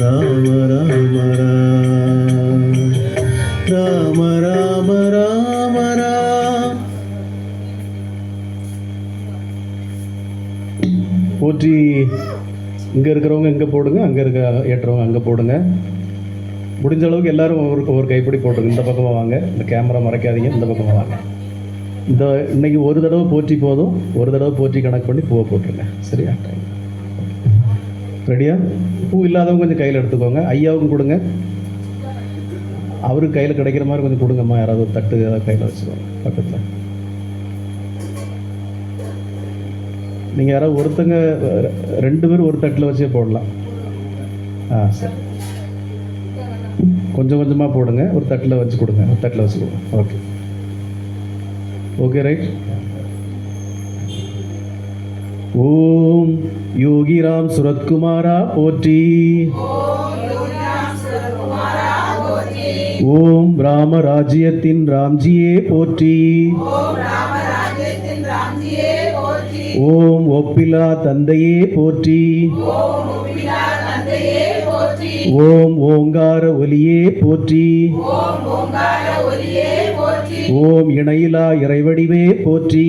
ராம ராம ராம ராம ராம ராம போற்றி இங்கே இருக்கிறவங்க இங்கே போடுங்க அங்கே இருக்க ஏற்றவங்க அங்கே போடுங்க. முடிஞ்ச அளவுக்கு எல்லாரும் ஒரு ஒரு கைப்பிடி போட்டுருங்க. இந்த பக்கமாக வாங்க. இந்த கேமரா மறைக்காதீங்க. இந்த பக்கமாக வாங்க. இந்த இன்னைக்கு ஒரு தடவை போற்றி போதும். ஒரு தடவை போற்றி கணக்கு பண்ணி பூவை போட்டுருங்க. சரியா? ரெடியா? பூ இல்லாதவங்க கொஞ்சம் கையில் எடுத்துக்கோங்க. ஐயாவுக்கும் கொடுங்க. அவருக்கு கையில் கிடைக்கிற மாதிரி கொஞ்சம் கொடுங்கம்மா. யாராவது ஒரு தட்டு ஏதாவது கையில் வச்சுக்கோங்க. பக்கத்தில். நீங்கள் யாராவது ஒருத்தங்க ரெண்டு பேரும் ஒரு தட்டில் வச்சே போடலாம். ஆ சரி. கொஞ்சம் கொஞ்சமாக போடுங்க. ஒரு தட்டில் வச்சு கொடுங்க. ஒரு தட்டில் வச்சு கொடுங்க. ஓகே. Okay right? ஓம் யோகிராம் சுரத்குமாரா போற்றி. ஓம் ராம ராஜ்யத்தின் ராம்ஜியே போற்றி. ஓம் ஒப்பிலா தந்தையே போற்றி. ஓம் ஓங்கார ஒலியே போற்றி. ஓம் இணையிலா இறைவடிவே போற்றி.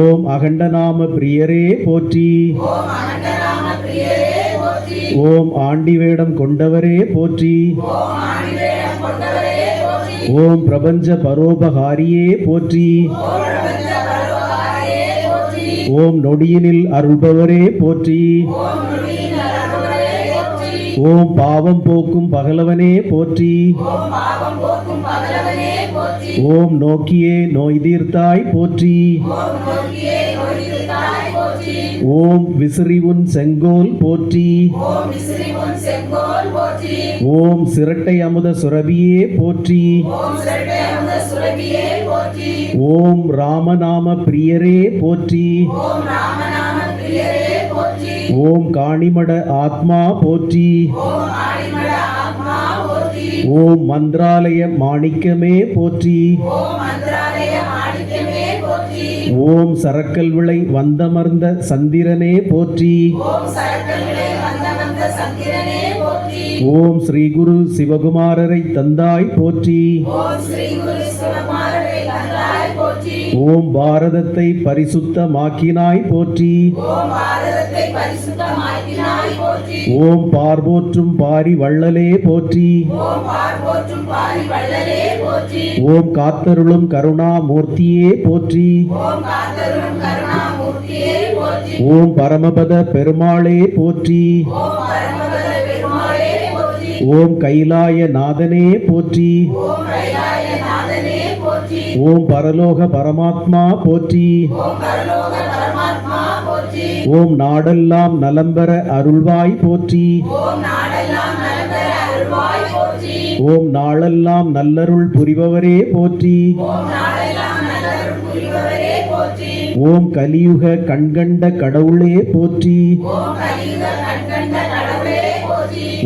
ஓம் அகண்டநாம பிரியரே போற்றி. ஓம் ஆண்டி வேடம் கொண்டவரே போற்றி. ஓம் பிரபஞ்ச பரோபகாரியே போற்றி. ஓம் நொடியினில் அருள்பவரே போற்றி. ஓம் பாவம் போக்கும் பகலவனே போற்றி. ஓம் நோக்கியே நோய் தீர்த்தாய் போற்றி. ஓம் விசிறி உன் செங்கோல் போற்றி. ஓம் சிரட்டை அமுத சுரபியே போற்றி. ஓம் ராமநாம பிரியரே போற்றி. ஓம் காணிமட ஆத்மா போற்றி. ஓம் மந்திராலய மாணிக்கமே போற்றி. ஓம் சரக்கல் விளை வந்தமர்ந்த சந்திரனே போற்றி. ஓம் ஸ்ரீ குரு சிவகுமாரரை தந்தாய் போற்றி. ஓம் பாரதத்தை பரிசுத்தமாக்கினாய் போற்றி. ஓம் பார்போற்றும் பாரி வள்ளலே போற்றி. ஓம் காத்தருளும் கருணாமூர்த்தியே போற்றி. ஓம் பரமபத பெருமாளே போற்றி. ஓம் கைலாய நாதனே போற்றி. ஓம் பரலோக பரமாத்மா போற்றி. ஓம் நாடெல்லாம் நலம்பெற அருள்வாய் போற்றி. ஓம் நாளெல்லாம் நல்லருள் புரிபவரே போற்றி. ஓம் கலியுக கண்கண்ட கடவுளே போற்றி.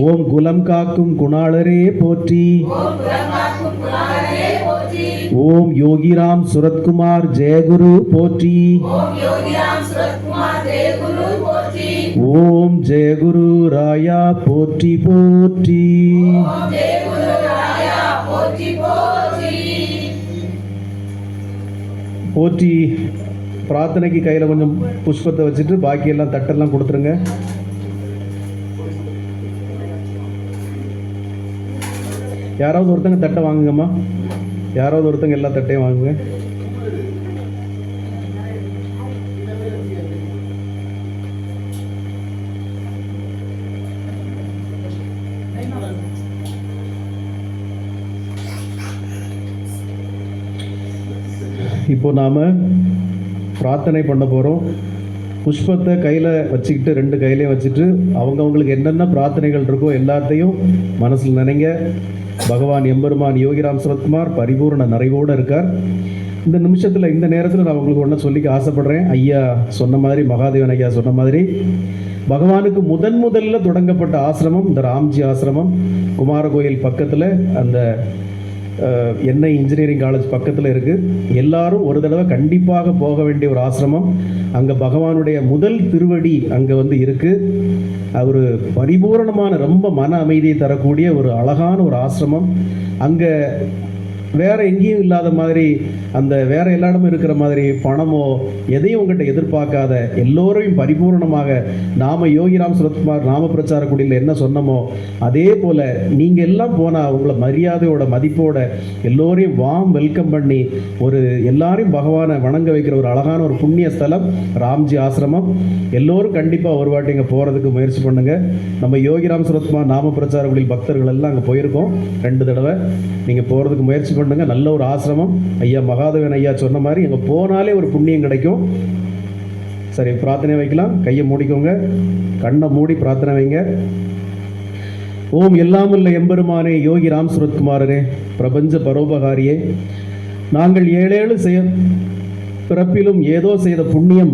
ஓம் குலம் காக்கும் குணாளரே போற்றி. ஓம் யோகிராம் சுரத்குமார் ஜெயகுரு போற்றி. ஓம் ஜெயகுரு ராயா போற்றி போற்றி. போற்றி பிரார்த்தனைக்கு கையில் கொஞ்சம் புஷ்பத்தை வச்சுட்டு பாக்கி எல்லாம் தட்டெல்லாம் கொடுத்துருங்க. யாராவது ஒருத்தங்க தட்டை வாங்குங்கம்மா. யாராவது ஒருத்தங்க எல்லா தட்டையும் வாங்குங்க. இப்போ நாம் பிரார்த்தனை பண்ண போகிறோம் புஷ்பத்தை கையில் வச்சுக்கிட்டு ரெண்டு கையிலையும் வச்சுட்டு அவங்கவுங்களுக்கு என்னென்ன பிரார்த்தனைகள் இருக்கோ எல்லாத்தையும் மனசில் நினைங்க. பகவான் எம்பெருமான் யோகிராம் சுரத்குமார் பரிபூர்ண நிறைவோடு இருக்கார். இந்த நிமிஷத்தில் இந்த நேரத்தில் நான் உங்களுக்கு ஒன்று சொல்லிக்க ஆசைப்படுறேன். ஐயா சொன்ன மாதிரி மகாதேவன் ஐயா சொன்ன மாதிரி பகவானுக்கு முதன் முதல்ல தொடங்கப்பட்ட ஆசிரமம் இந்த ராம்ஜி ஆசிரமம். குமார கோயில் பக்கத்தில் அந்த அஹ், என்ஐ இன்ஜினியரிங் காலேஜ் பக்கத்தில் இருக்குது எல்லாரும் ஒரு தடவை கண்டிப்பாக போக வேண்டிய ஒரு ஆசிரமம். அங்கே பகவானுடைய முதல் திருவடி அங்கே வந்து இருக்குது ஒரு பரிபூரணமான ரொம்ப மன அமைதியை தரக்கூடிய ஒரு அழகான ஒரு ஆசிரமம். அங்கே வேற எங்கேயும் இல்லாத மாதிரி அந்த வேற எல்லா இடமும் இருக்கிற மாதிரி பணமோ எதையும் உங்ககிட்ட எதிர்பார்க்காத எல்லோரையும் பரிபூர்ணமாக நாம யோகிராம் சுரத்குமார் நாம பிரச்சார குடியில் என்ன சொன்னமோ அதே போல நீங்க எல்லாம் போனா உங்களை மரியாதையோட மதிப்போட எல்லோரையும் வாம் வெல்கம் பண்ணி ஒரு எல்லாரையும் பகவானை வணங்க வைக்கிற ஒரு அழகான ஒரு புண்ணிய ஸ்தலம் ராம்ஜி ஆசிரமம். எல்லோரும் கண்டிப்பாக ஒரு வாட்டி இங்கே போகிறதுக்கு முயற்சி பண்ணுங்க. நம்ம யோகிராம் சுரத்குமார் நாம பிரச்சார குடியில் பக்தர்கள் எல்லாம் அங்கே போயிருக்கோம். ரெண்டு தடவை நீங்கள் போகிறதுக்கு முயற்சி பண்ணுங்க. நல்ல ஒரு ஆசிரமம். ஐயா மகாதேவன் ஐயா சொன்ன மாதிரி அங்கே போனாலே ஒரு புண்ணியம் கிடைக்கும். சரி பிரார்த்தனை வைக்கலாம். கையை மூடிக்கோங்க. கண்ணை மூடி பிரார்த்தனை வைங்க. ஓம் எல்லாமுள்ள எம்பெருமானே யோகி ராம் சுரத்குமாரனே பிரபஞ்ச பரோபகாரியே. நாங்கள் ஏழேழு செய்ய பிறப்பிலும் ஏதோ செய்த புண்ணியம்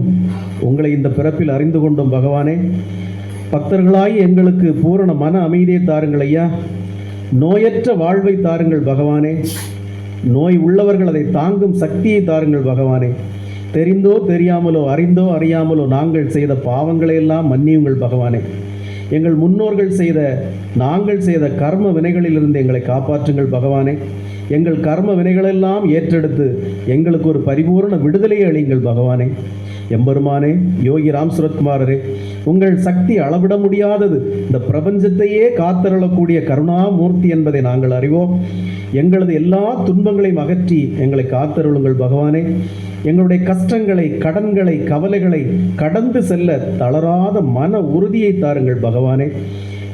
உங்களை இந்த பிறப்பில் அறிந்து கொண்டோம் பகவானே. பக்தர்களாய் எங்களுக்கு பூரண மன அமைதியை தாருங்கள் ஐயா. நோயற்ற வாழ்வை தாருங்கள் பகவானே. நோய் உள்ளவர்கள் அதை தாங்கும் சக்தியை தாருங்கள் பகவானே. தெரிந்தோ தெரியாமலோ அறிந்தோ அறியாமலோ நாங்கள் செய்த பாவங்களை எல்லாம் மன்னியுங்கள் பகவானே. எங்கள் முன்னோர்கள் செய்த நாங்கள் செய்த கர்ம வினைகளிலிருந்து எங்களை காப்பாற்றுங்கள் பகவானே. எங்கள் கர்ம வினைகளெல்லாம் ஏற்றெடுத்து எங்களுக்கு ஒரு பரிபூரண விடுதலையை அளியுங்கள் பகவானே. எம்பெருமானே யோகி ராம் சுரத்குமாரரே உங்கள் சக்தி அளவிட முடியாதது. இந்த பிரபஞ்சத்தையே காத்தருளக்கூடிய கருணாமூர்த்தி என்பதை நாங்கள் அறிவோம். எங்களது எல்லா துன்பங்களையும் அகற்றி எங்களை காத்தருளுங்கள் பகவானே. எங்களுடைய கஷ்டங்களை கடன்களை கவலைகளை கடந்து செல்ல தளராத மன உறுதியை தாருங்கள் பகவானே.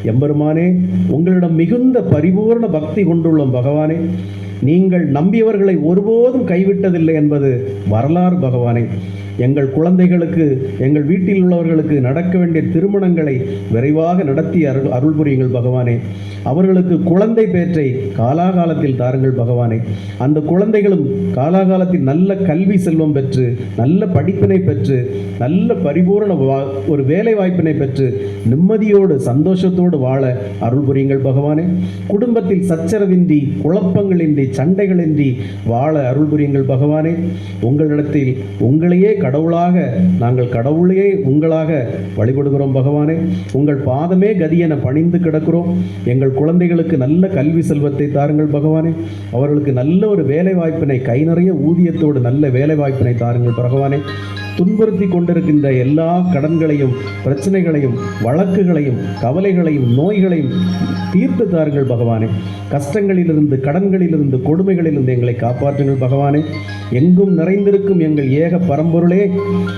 எம்பெருமானே உங்களிடம் மிகுந்த பரிபூர்ண பக்தி கொண்டுள்ளோம் பகவானே. நீங்கள் நம்பியவர்களை ஒருபோதும் கைவிட்டதில்லை என்பது வரலாறு பகவானே. எங்கள் குழந்தைகளுக்கு எங்கள் வீட்டில் உள்ளவர்களுக்கு நடக்க வேண்டிய திருமணங்களை விரைவாக நடத்தி அருள் அருள் புரியுங்கள் பகவானே. அவர்களுக்கு குழந்தை பேற்றை காலாகாலத்தில் தாருங்கள் பகவானே. அந்த குழந்தைகளும் காலாகாலத்தில் நல்ல கல்வி செல்வம் பெற்று நல்ல படிப்பினை பெற்று நல்ல பரிபூரண வா- ஒரு வேலை வாய்ப்பினை பெற்று நிம்மதியோடு சந்தோஷத்தோடு வாழ அருள் புரியுங்கள் பகவானே. குடும்பத்தில் சச்சரவின்றி குழப்பங்களின்றி சண்டைகளின்றி வாழ அருள் புரியுங்கள் பகவானே. உங்களிடத்தில் உங்களையே கடவுளாக நாங்கள் கடவுளையே உங்களாக வழிபடுகிறோம் பகவானே. உங்கள் பாதமே கதி என பணிந்து கிடக்கிறோம். எங்கள் குழந்தைகளுக்கு நல்ல கல்வி செல்வத்தை தாருங்கள் பகவானே. அவர்களுக்கு நல்ல ஒரு வேலை வாய்ப்பினை கை நிறைய ஊதியத்தோடு நல்ல வேலை வாய்ப்பினை தாருங்கள் பகவானே. துன்புறுத்தி கொண்டிருக்கின்ற எல்லா கடன்களையும் பிரச்சனைகளையும் வழக்குகளையும் கவலைகளையும் நோய்களையும் தீர்த்து தாருங்கள் பகவானே. கஷ்டங்களிலிருந்து கடன்களிலிருந்து கொடுமைகளிலிருந்து எங்களை காப்பாற்றுங்கள் பகவானே. எங்கும் நிறைந்திருக்கும் எங்கள் ஏக பரம்பொருளே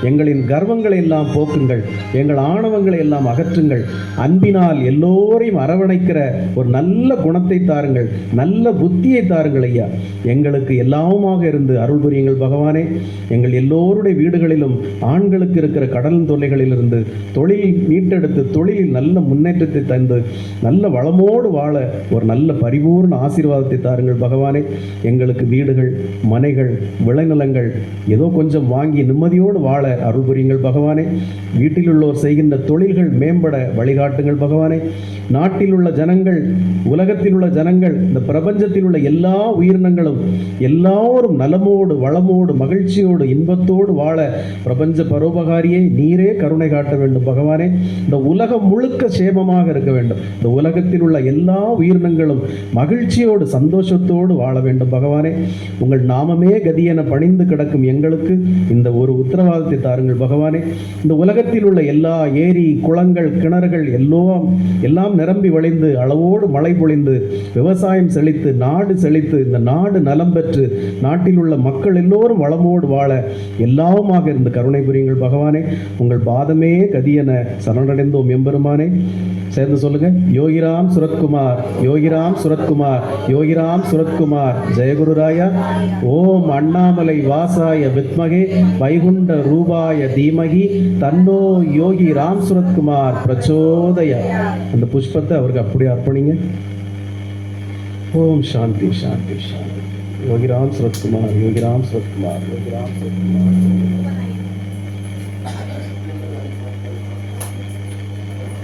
எங்களின் கர்வங்களை எல்லாம் போக்குங்கள் எங்கள் ஆணவங்களை எல்லாம் அகற்றுங்கள். அன்பினால் எல்லோரையும் அரவணைக்கிற ஒரு நல்ல குணத்தை தாருங்கள் நல்ல புத்தியை தாருங்கள் ஐயா. எங்களுக்கு எல்லாமுமாக இருந்து அருள் புரியுங்கள் பகவானே. எங்கள் எல்லோருடைய வீடுகளிலும் ஆண்களுக்கு இருக்கிற கடன் தொல்லைகளிலிருந்து தொழில் மீட்டெடுத்து தொழிலில் நல்ல முன்னேற்றத்தை தந்து நல்ல வளமோடு வாழ ஒரு நல்ல பரிபூர்ண ஆசீர்வாதத்தை தாருங்கள் பகவானே. எங்களுக்கு வீடுகள் மனைகள் விளைநிலங்கள் ஏதோ கொஞ்சம் வாங்கி நிம்மதியோடு வாழ அருள் புரியுங்கள் பகவானே. வீட்டில் உள்ளோர் செய்கின்ற தொழில்கள் மேம்பட வழிகாட்டுங்கள் பகவானே. நாட்டில் உள்ள ஜனங்கள் உலகத்தில் உள்ள ஜனங்கள் இந்த பிரபஞ்சத்தில் உள்ள எல்லா உயிரினங்களும் எல்லாரும் நலமோடு வளமோடு மகிழ்ச்சியோடு இன்பத்தோடு வாழ பிரபஞ்ச பரோபகாரியை நீரே கருணை காட்ட வேண்டும். பகவானே இந்த உலகம் முழுக்க சேமமாக இருக்க வேண்டும். இந்த உலகத்தில் உள்ள எல்லா உயிரினங்களும் மகிழ்ச்சியோடு சந்தோஷத்தோடு வாழ வேண்டும். பகவானே உங்கள் நாமமே கதி என பணிந்து கிடக்கும் எங்களுக்கு இந்த ஒரு உத்தரவாதத்தை தாருங்கள். பகவானே இந்த உலகத்தில் உள்ள எல்லா ஏரி குளங்கள் கிணறுகள் எல்லாம் எல்லாம் நிரம்பி வளைந்து அளவோடு மழை பொழிந்து விவசாயம் செழித்து நாடு செழித்து இந்த நாடு நலம் பெற்று நாட்டில் உள்ள மக்கள் எல்லோரும் வளமோடு வாழ எல்லாவுமாக இருந்து கருணை புரியுங்கள் பகவானே. உங்கள் பாதமே கதி என சரணடைந்தோம் எம்பெருமானே. சேர்ந்து சொல்லுங்க யோகிராம் சுரத்குமார் யோகிராம் சுரத்குமார் யோகிராம் சுரத்குமார் ஜெயகுருராயா. ஓம் அண்ணாமலை வாசாய வித்மகே வைகுண்ட ரூபாய தீமகி தன்னோ யோகி ராம் சுரத்குமார் பிரச்சோதய. அந்த புஷ்பத்தை அவருக்கு அப்படியே அர்ப்பணிங்க. ஓம் சாந்தி சாந்தி சாந்தி. யோகிராம் சுரத்குமார் யோகிராம் சுரத்குமார் யோகிராம் சுரத்குமார்.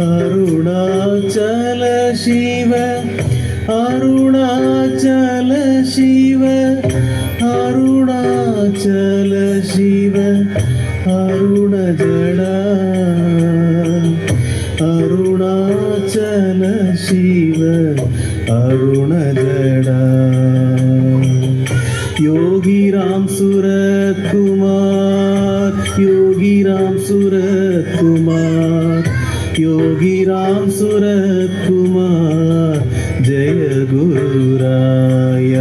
അരുണാചല ശിവ അരുണാചല ശിവ അരുണാചല ശിവ അരുണജട അരുണാചല ശിവ അരുണജട യോഗി രാം സുരകുമാർ യോഗി രാം സുരകുമാർ രാം സുരത് കുമാർ ജയ ഗുരായ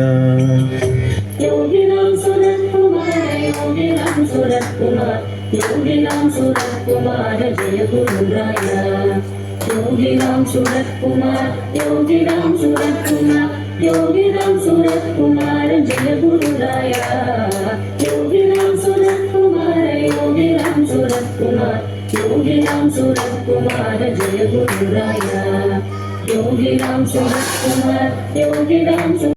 യോഗി രാം സുരത് കുമാര യോഗി രാം സുരത് കുമാർ യോഗി രാം സുരത് കുമാര ജയ ഗുരായ യോഗി രാം സുരത് കുമാർ യോഗി രാം സുരത് കുമാർ യോഗി രാം സുരത് കുമാര ജയ ഗുരുരായ യോഗി രാം സുരത് കുമാര യോഗി Ram Yogi Ram Surat Kumar Jai Guru Raya Yogi Ram Surat Kumar Yogi